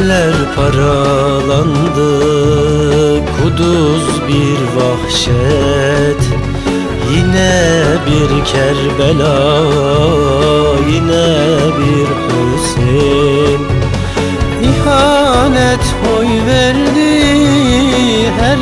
Kalpler paralandı Kuduz bir vahşet. Yine bir Kerbela Yine bir Hüseyin. İhanet boy verdi Her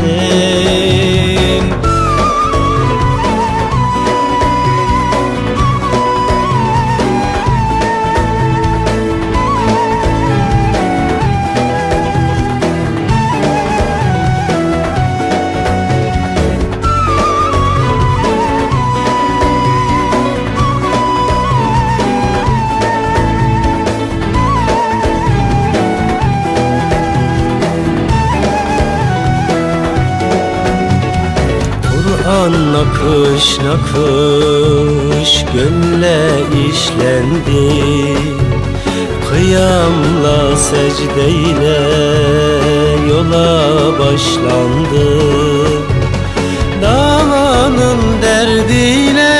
Hüseyin nakış nakış gönle işlendi. Kıyamla secdeyle yola başlandı. Davanın derdiyle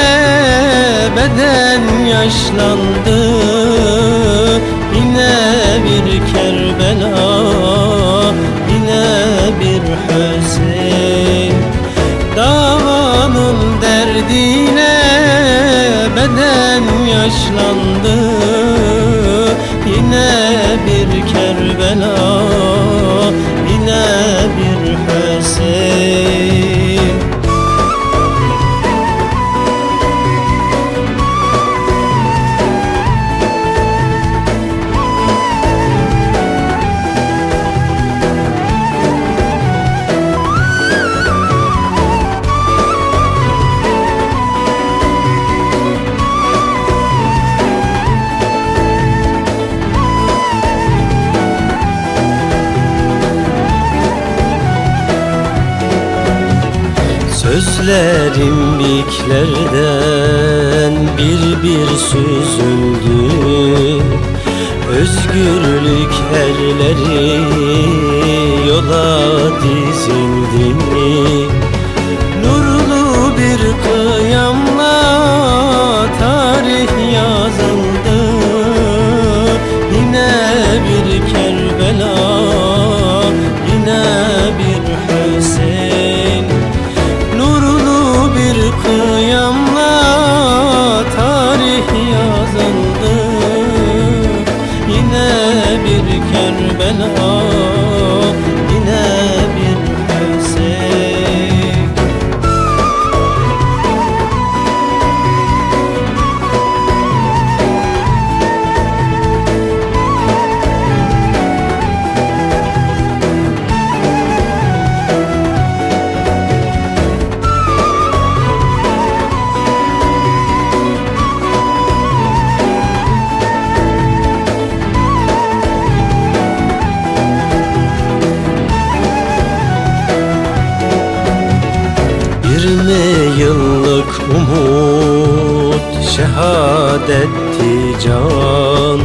beden yaşlandı. Yine bir Kerbela, yine bir Hüseyin derdiyle beden yaşlandı. Yine bir Kerbela, Sözlerim biklerden bir bir süzüldü. Özgürlük erleri saadetti can.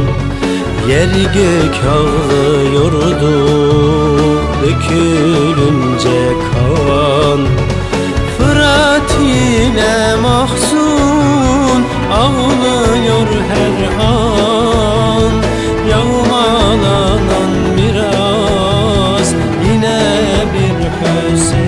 Yer gök ağlıyordu dökülünce kan. Fırat yine mahzun ağlıyor her an. Yağmalanan biraz yine bir hüzün